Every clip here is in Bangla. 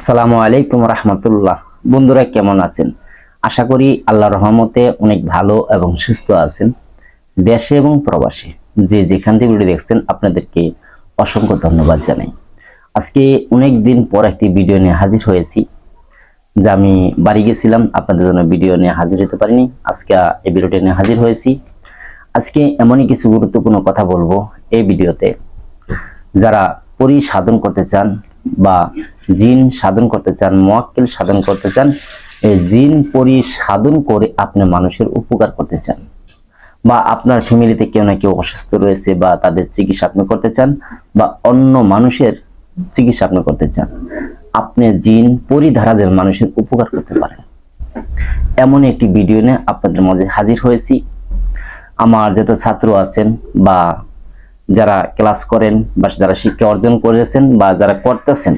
আসসালামু আলাইকুম রহমতুল্লাহ। বন্ধুরা, কেমন আছেন? আশা করি আল্লাহর রহমতে অনেক ভালো এবং সুস্থ আছেন। দেশে এবং প্রবাসে যে যেখান থেকে ভিডিও দেখছেন, আপনাদেরকে অসংখ্য ধন্যবাদ জানাই। আজকে অনেক দিন পর একটি ভিডিও নিয়ে হাজির হয়েছি, যা আমি বাড়ি গেছিলাম। আপনাদের জন্য ভিডিও নিয়ে হাজির হতে পারিনি। আজকে এই ভিডিওটি নিয়ে হাজির হয়েছি। আজকে এমনই কিছু গুরুত্বপূর্ণ কথা বলব এই ভিডিওতে। যারা পরি সাধন করতে চান বা জিন সাধন করতে চান, মোয়াক্কেল সাধন করতে চান, এই জিন পরি সাধন করে আপনি মানুষের উপকার করতে চান। বা আপনার ফ্যামিলিতে কেউ না কেউ অসুস্থ রয়েছে বা তাদের চিকিৎসা আপনি করতে চান বা অন্য মানুষের চিকিৎসা আপনি করতে চান, আপনি জিন পরি ধারা মানুষের উপকার করতে পারেন। এমন একটি ভিডিও নিয়ে আপনাদের মাঝে হাজির হয়েছি। আমার যত ছাত্র আছেন বা যারা ক্লাস করেন বা যারা শিক্ষা অর্জন করেছেন বা যারা করতেছেন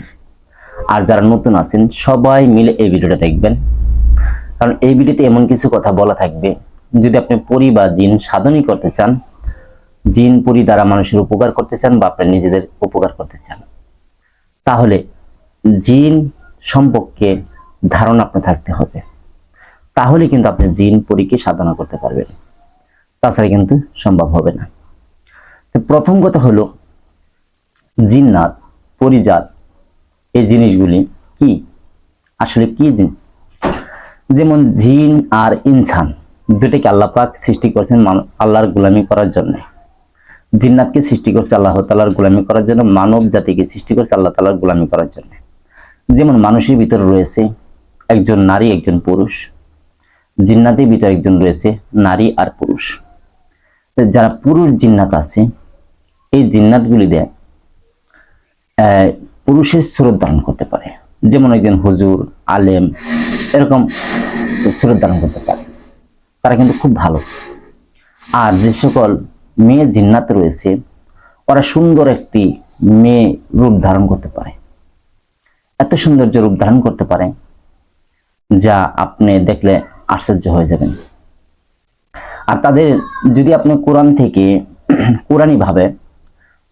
আর যারা নতুন আছেন, সবাই মিলে এই ভিডিওটা দেখবেন। কারণ এই ভিডিওতে এমন কিছু কথা বলা থাকবে। যদি আপনি পরি বা জিন সাধনই করতে চান, জিন পরি দ্বারা মানুষের উপকার করতে চান বা আপনি নিজেদের উপকার করতে চান, তাহলে জিন সম্পর্কে ধারণা আপনার থাকতে হবে। তাহলে কিন্তু আপনি জিন পরীকে সাধনা করতে পারবেন। তাছাড়া কিন্তু সম্ভব হবে না। প্রথম কথা হলো জিন্নাত, পরিজাত, এই জিনিসগুলি কি? আসলে কি দিন যেমন জিন আর ইনসান দুটাকে আল্লাহ পাক সৃষ্টি করেছেন আল্লাহর গোলামি করার জন্য। জিন্নাতকে সৃষ্টি করছে আল্লাহ তালার গোলামি করার জন্য, মানব জাতিকে সৃষ্টি করছে আল্লাহ তালার গোলামি করার জন্য। যেমন মানুষের ভিতরে রয়েছে একজন নারী, একজন পুরুষ। জিন্নাতের ভিতরে একজন রয়েছে নারী আর পুরুষ। যারা পুরুষ জিন্নাত আছে এই জিন্নাতগুলি দিয়ে পুরুষের স্রোত ধারণ করতে পারে। যেমন একজন হুজুর, আলেম, এরকম স্রোত ধারণ করতে পারে। তারা কিন্তু খুব ভালো। আর যে সকল মেয়ে জিন্নাত রয়েছে, ওরা সুন্দর একটি মেয়ে রূপ ধারণ করতে পারে। এত সৌন্দর্য রূপ ধারণ করতে পারে, যা আপনি দেখলে আশ্চর্য হয়ে যাবেন। আর তাদের যদি আপনি কোরআন থেকে, কোরআনই ভাবে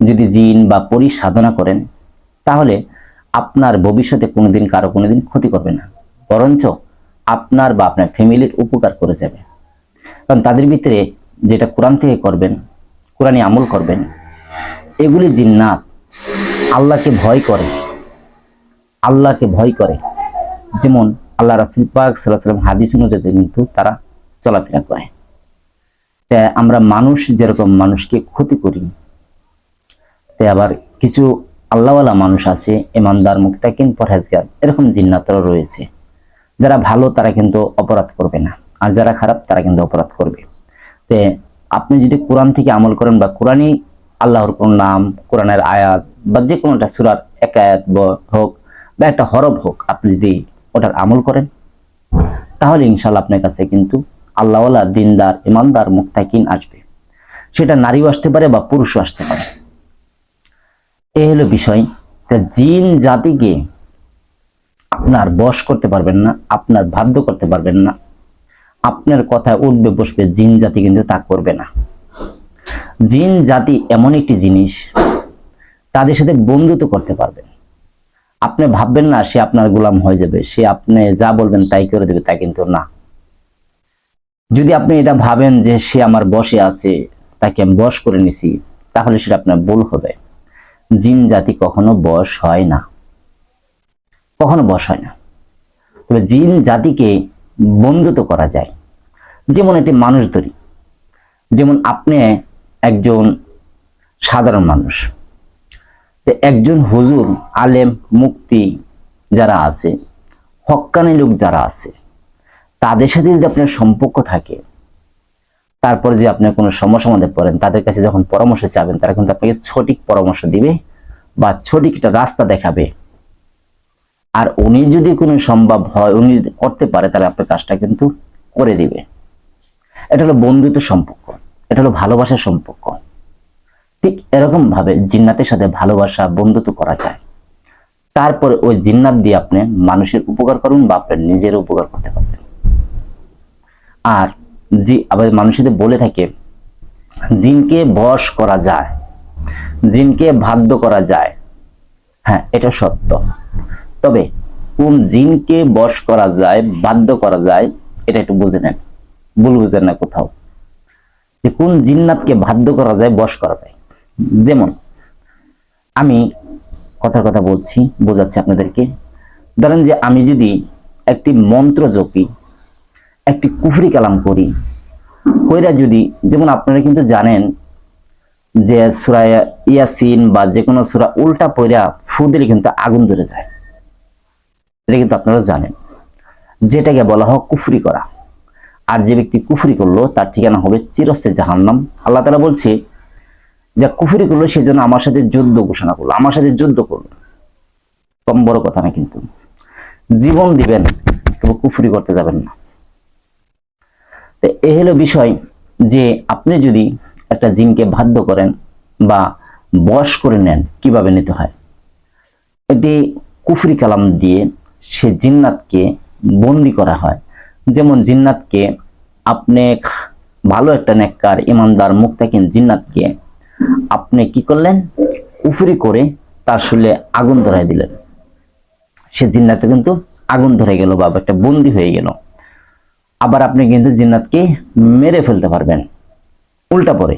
যদি জিন বা পরি সাধনা করেন, তাহলে আপনার ভবিষ্যতে কোনোদিন কারও কোনোদিন ক্ষতি করবে না। বরঞ্চ আপনার বা আপনার ফ্যামিলির উপকার করে যাবে। কারণ তাদের ভিতরে যেটা কোরআন থেকে করবেন কোরআনই আমল করবেন, এগুলি জিন্নাত। আল্লাহকে ভয় করে। আল্লাহকে ভয় করে। যেমন আল্লাহ রাসুল পাক সাল্লাহ সাল্লাম হাদিস অনুযায়ী কিন্তু তারা চলাফেরা করে। আমরা মানুষ যেরকম মানুষকে ক্ষতি করি তে আবার কিছু আল্লাহওয়ালা মানুষ আছে, ইমানদার মুক্তাকিন পরহেজগার, এরকম জিন্নাতরা রয়েছে। যারা ভালো তারা কিন্তু অপরাধ করবে না, আর যারা খারাপ তারা কিন্তু অপরাধ করবে। তে আপনি যদি কোরআন থেকে আমল করেন বা কোরআনই আল্লাহর কোন নাম, কোরআনের আয়াত বা যে কোনো একটা সুরার এক আয়াত হোক বা একটা হরফ হোক, আপনি যদি ওটার আমল করেন, তাহলে ইনশাল্লাহ আপনার কাছে কিন্তু আল্লাহওয়ালা, দিনদার, ইমানদার মুক্তাকিন আসবে। সেটা নারীও আসতে পারে বা পুরুষও আসতে পারে। এই হলো বিষয়। জিন জাতিকে আপনার বশ করতে পারবেন না, আপনার বাধ্য করতে পারবেন না। আপনার কথায় উঠবে, বসবে, জিন জাতি কিন্তু তা করবে না। জিন জাতি এমন একটি জিনিস, তাদের সাথে বন্ধুত্ব করতে পারবেন। আপনি ভাববেন না, সে আপনার গোলাম হয়ে যাবে, সে আপনি যা বলবেন তাই করে দেবে, তা কিন্তু না। যদি আপনি এটা ভাবেন যে সে আমার বসে আছে, তাকে আমি বশ করে নিছি, তাহলে সেটা আপনার ভুল হবে। জিন জাতি কখনো বশ হয় না। কখনো বশ হয় না। তবে জিন জাতিকে বন্ধুত্ব করা যায়। যেমন একটি মানুষ ধরি, যেমন আপনি একজন সাধারণ মানুষ একজন হুজুর, আলেম, মুক্তি যারা আছে, হক্কানি লোক যারা আছে, তাদের সাথে যদি আপনার সম্পর্ক থাকে তারপর যে আপনি কোনো সমস্যার মধ্যে পড়েন, তাদের কাছে যখন পরামর্শ চাবেন, তারা কিন্তু আপনাকে সঠিক পরামর্শ দিবে বা সঠিক একটা রাস্তা দেখাবে। আর উনি যদি কোনো সম্ভব হয়, উনি করতে পারে, তাহলে আপনার কাজটা কিন্তু করে দিবে। এটা হলো বন্ধুত্ব সম্পর্ক। এটা হলো ভালোবাসার সম্পর্ক। ঠিক এরকম ভাবে জিন্নাতের সাথে ভালোবাসা, বন্ধুত্ব করা যায়। তারপরে ওই জিন্নাত দিয়ে আপনি মানুষের উপকার করুন বা আপনার নিজের উপকার করতে পারবেন। আর জি, আবার মানুষদের বলে থাকে, জিনকে বশ করা যায়, জিনকে বাধ্য করা যায় হ্যাঁ এটা সত্য। তবে কোন জিনকে বশ করা যায়, বাধ্য করা যায়, এটা একটু বুঝে নেন। ভুল বুঝেন না কোথাও। যে কোন জিন্নাতকে বাধ্য করা যায়, বশ করা যায়। যেমন, আমি কথার কথা বলছি, বোঝাচ্ছি আপনাদেরকে। ধরেন যে আমি যদি একটি মন্ত্র জপি একটি কুফরি কালাম করি। কইরা যদি, যেমন আপনারা কিন্তু জানেন যে সুরা ইয়াসিন বা যে কোনো সুরা উল্টা পইরা ফু দিলে কিন্তু আগুন ধরে যায়। এটা কিন্তু আপনারা জানেন। যেটাকে বলা হয় কুফরি করা। আর যে ব্যক্তি কুফরি করল, তার ঠিকানা হবে চিরস্থায়ী জাহান্নাম। আল্লাহ তালা বলছে যে কুফরি করল সেজন্য আমার সাথে যুদ্ধ ঘোষণা করল, আমার সাথে যুদ্ধ করল। কম বড় কথা না কিন্তু। জীবন দিবেন তবে কুফরি করতে যাবেন না। তো এ হলো বিষয় যে আপনি যদি একটা জিনকে বাধ্য করেন বা বশ করে নেন, কীভাবে নিতে হয়? এটি কুফরি কালাম দিয়ে সে জিন্নাতকে বন্দি করা হয়। যেমন জিন্নাতকে আপনি ভালো একটা নেককার, ইমানদার মুক্তাকিন জিন্নাতকে আপনি কি করলেন? কুফরি করে তার শুলে আগুন ধরাই দিলেন। সে জিন্নাতে কিন্তু আগুন ধরে গেল বা একটা বন্দি হয়ে গেল। আবার আপনি কিন্তু জিন্নাতকে মেরে ফেলতে পারবেন। উল্টা পরে।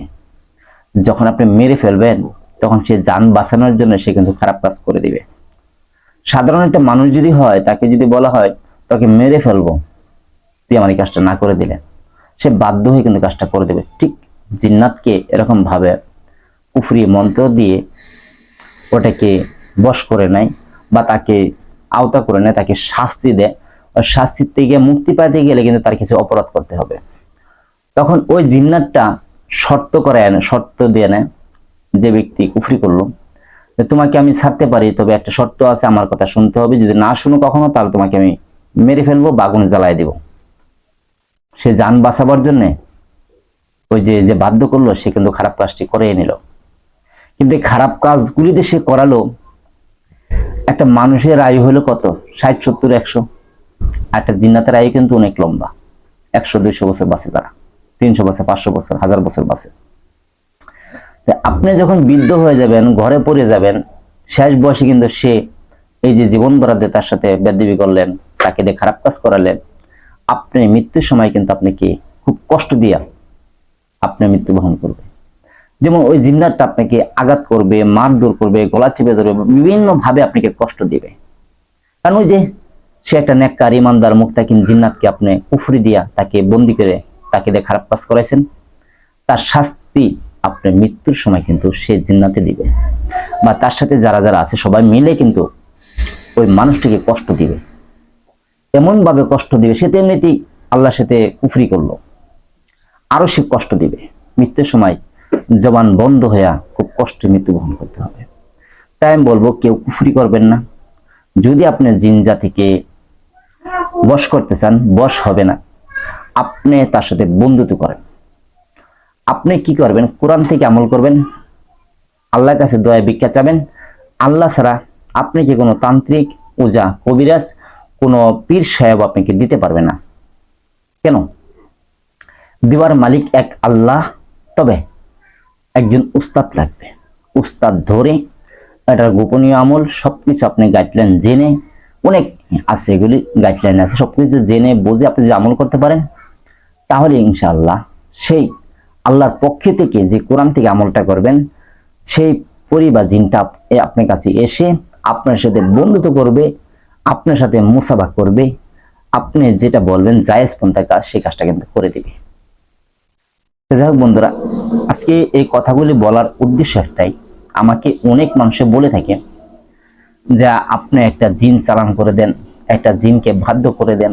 যখন আপনি মেরে ফেলবেন, তখন সে যান বাঁচানোর জন্য সে কিন্তু খারাপ কাজ করে দিবে। সাধারণ একটা মানুষ যদি হয়, তাকে যদি বলা হয়, তোকে মেরে ফেলব। তুই আমার এই কাজটা না করে দিলে। সে বাধ্য হয়ে কিন্তু কাজটা করে দেবে। ঠিক জিন্নাতকে এরকম ভাবে কুফরি মন্ত্র দিয়ে ওটাকে বশ করে নেয় বা তাকে আওতা করে নেয়, তাকে শাস্তি দেয়। শাস্তির থেকে মুক্তি পাইতে গেলে কিন্তু তার কিছু অপরাধ করতে হবে। তখন ওই জিন্নাতটা শর্ত করে আনে, শর্ত দিয়ে নেয় যে ব্যক্তি কুফরি করল, যে তোমাকে আমি ছাড়তে পারি, তবে একটা শর্ত আছে, আমার কথা শুনতে হবে, যদি না শুনো কখনো, তাহলে তোমাকে আমি মেরে ফেলব, বাগুন জ্বালায় দিব। সে যান বাঁচাবার জন্যে ওই যে যে বাধ্য করল, সে কিন্তু খারাপ কাজটি করে নিল। কিন্তু খারাপ কাজগুলিতে সে করালো, একটা মানুষের আয়ু হলো কত? ষাট, সত্তর, একশো? একটা জিন্নাতের আয়ু কিন্তু অনেক লম্বা। একশো, দুইশো বছর বাঁচে তারা। তিনশো বছর, পাঁচশো বছর, হাজার বছর বাঁচে। আপনি যখন বৃদ্ধ হয়ে যাবেন, ঘরে পড়ে যাবেন, শেষ বয়সে কিন্তু সে এই যে জীবন বরাদ্দে তার সাথে বেদবি করলেন, তাকে দিয়ে খারাপ কাজ করালেন, আপনি মৃত্যুর সময় কিন্তু আপনাকে খুব কষ্ট দিয়া আপনি মৃত্যু বহন করবে। যেমন ওই জিন্নারটা আপনাকে আঘাত করবে, মারধর করবে, গলা চেপে ধরবে, বিভিন্ন ভাবে আপনাকে কষ্ট দিবে। কারণ ওই যে সে একটা নেককার ইমানদার মুক্তাকিন জিন্নাতকে আপনি উফরি দিয়া তাকে বন্দি করে তাকে দিয়ে খারাপ কাজ করাইছেন, তার শাস্তি আপনি মৃত্যুর সময় কিন্তু সে জিন্নাতে দিবে। বা তার সাথে যারা যারা আছে সবাই মিলে কিন্তু ওই মানুষটিকে কষ্ট দিবে। এমন ভাবে কষ্ট দিবে, সে তো এমনিতেই আল্লাহর সাথে কুফরি করল। আরও সে কষ্ট দিবে। মৃত্যুর সময় জবান বন্ধ হইয়া খুব কষ্টে মৃত্যুবরণ করতে হবে। তাই আমি বলব, কেউ কুফরি করবেন না। যদি আপনি জিন জাতিকে বশ করতে চান, বশ হবে না। আপনি তার সাথে বন্ধুত্ব করেন। আপনি কি করবেন? কোরআন থেকে আমল করবেন, আল্লাহর কাছে দয়া ভিক্ষা চাবেন। আল্লাহ ছাড়া আপনি কি কোনো তান্ত্রিক, ওজা, কবিরাজ, কোনো পীর সাহেব আপনাকে দিতে পারবে না? কেন? দিবার মালিক এক আল্লাহ, তবে একজন উস্তাদ লাগবে। উস্তাদ ধরে এটার গোপনীয় আমল, সবকিছু আপনি গাইডলাইন জেনে অনেক আছে, এগুলি গাইডলাইন আছে। সবকিছু জেনে বুঝে আপনি যদি আমল করতে পারেন, তাহলে ইনশাআল্লাহ সেই আল্লাহর পক্ষে থেকে যে কোরআন থেকে আমলটা করবেন, সেই পরিবার জিনটা আপনার কাছে এসে আপনার সাথে বন্ধুত্ব করবে, আপনার সাথে মুসাফা করবে, আপনি যেটা বলবেন জায়েজ পন্থা কাজ সেই কাজটা কিন্তু করে দেবে। যাই হোক বন্ধুরা, আজকে এই কথাগুলি বলার উদ্দেশ্য একটাই। আমাকে অনেক মানুষে বলে থাকে যে আপনি একটা জিন চালান করে দেন, একটা জিনকে বাধ্য করে দেন।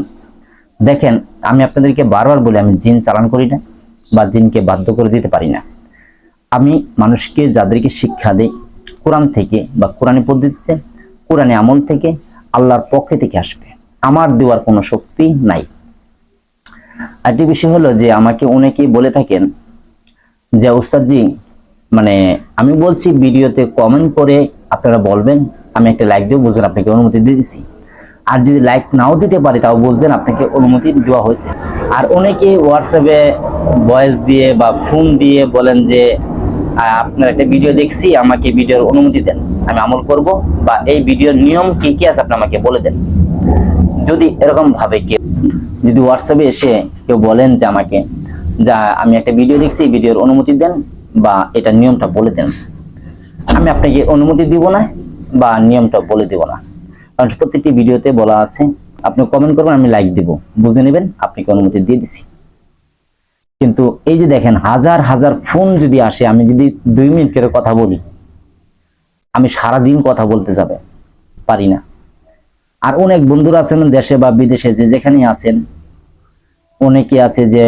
দেখেন, আমি আপনাদেরকে বারবার বলি, আমি জিন চালান করি না বা জিনকে বাধ্য করে দিতে পারি না। আমি মানুষকে যাদেরকে শিক্ষা দেই, কোরআন থেকে বা কোরআনী পদ্ধতিতে, কোরআনী আমল থেকে আল্লাহর পক্ষে থেকে আসবে। আমার দেওয়ার কোনো শক্তি নাই। আরেকটি বিষয় হলো যে, আমাকে অনেকেই বলে থাকেন যে উস্তাদজি মানে আমি বলছি ভিডিওতে কমেন্ট করে আপনারা বলবেন আমি একটা লাইক দিয়ে বুঝবেন আপনাকে অনুমতি দিয়ে দিছি। আর যদি লাইক নাও দিতে পারি, তাও বুঝবেন আপনাকে অনুমতি দেওয়া হয়েছে। আর অনেকে হোয়াটসঅ্যাপে ভয়েস দিয়ে বা ফোন দিয়ে বলেন যে আপনার একটা ভিডিও দেখছি, আমাকে ভিডিওর অনুমতি দেন। আমি আমল করব বা এই ভিডিওর নিয়ম কি কি আছে আপনি আমাকে বলে দেন। যদি এরকম ভাবে কেউ, যদি হোয়াটসঅ্যাপে এসে কেউ বলেন যে আমাকে, যা, আমি একটা ভিডিও দেখছি ভিডিওর অনুমতি দেন বা এটা নিয়মটা বলে দেন। আমি আপনাকে অনুমতি দিব না। বা নিয়মটা বলে দিব না। কারণ প্রত্যেকটি ভিডিওতে বলা আছে, আপনি কমেন্ট করবেন, আমি লাইক দিব। বুঝে নেবেন, আপনাকে অনুমতি দিয়ে দিছি। কিন্তু এই যে দেখেন, হাজার হাজার ফোন যদি আসে, আমি যদি দুই মিনিট করে কথা বলি, আমি সারা দিন কথা বলতে যাবে, পারি না। আর অনেক বন্ধুরা আছেন দেশে বা বিদেশে, যে যেখানেই আছেন, অনেকে আছে যে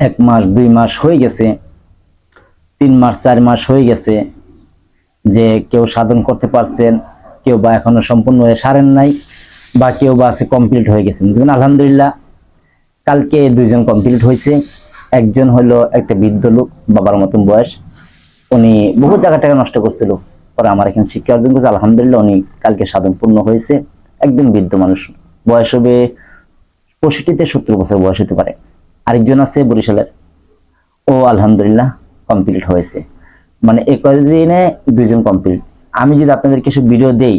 এক মাস, দুই মাস হয়ে গেছে, তিন মাস, চার মাস হয়ে গেছে যে কেউ সাধন করতে পারছেন, কেউ বা এখনও সম্পূর্ণ হয়ে সারেন নাই, বা কেউ বা আছে কমপ্লিট হয়ে গেছেন। যেমন আলহামদুলিল্লাহ, কালকে দুইজন কমপ্লিট হয়েছে। একজন হলো একটা বৃদ্ধ লোক, বাবার মতন বয়স। উনি বহু জায়গা টাকা নষ্ট করছিল। পরে আমার এখানে শিক্ষা অর্জন করেছে। আলহামদুলিল্লাহ, উনি কালকে সাধন পূর্ণ হয়েছে। একদম বৃদ্ধ মানুষ। বয়স হবে পঁয়ষট্টিতে সত্তর বছর বয়স হতে পারে। আরেকজন আছে বরিশালের। ও আলহামদুলিল্লাহ কমপ্লিট হয়েছে। মানে এই কয়েকদিনে দুইজন কমপ্লিট আমি যদি আপনাদের কিছু ভিডিও দেই,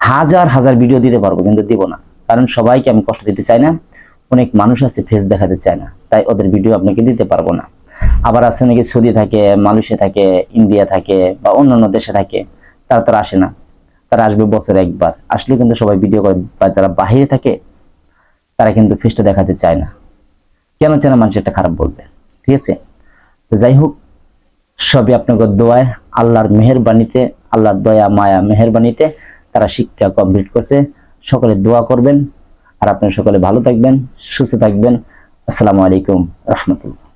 হাজার হাজার ভিডিও দিতে পারব, কিন্তু দিব না। কারণ সবাইকে আমি কষ্ট দিতে চাই না, অনেক মানুষ আছে ফেস দেখাতে চায় না, তাই ওদের ভিডিও আপনাকে দিতে পারব না। আবার আছে নাকি সৌদি থাকে, মালয়েশিয়া থাকে ইন্ডিয়া থাকে, বা অন্যান্য দেশে থাকে, তারা তো আর আসে না। তারা আসবে বছরে একবার। আসলে কিন্তু সবাই ভিডিও করে, বা যারা বাহিরে থাকে, তারা কিন্তু ফেসটা দেখাতে চায় না। কেন চায় না মানুষ একটা খারাপ বলবে, ঠিক আছে? যাই হোক সবই আপনাকে দোয়ায়, আল্লাহর মেহেরবানিতে, আল্লাহর দয়া, মায়া মেহেরবানিতে তারা শিক্ষা কমপ্লিট করছে। সকলে দোয়া করবেন। আর আপনারা সকলে ভালো থাকবেন, সুস্থ থাকবেন। আসসালামু আলাইকুম রহমতুল্লাহ।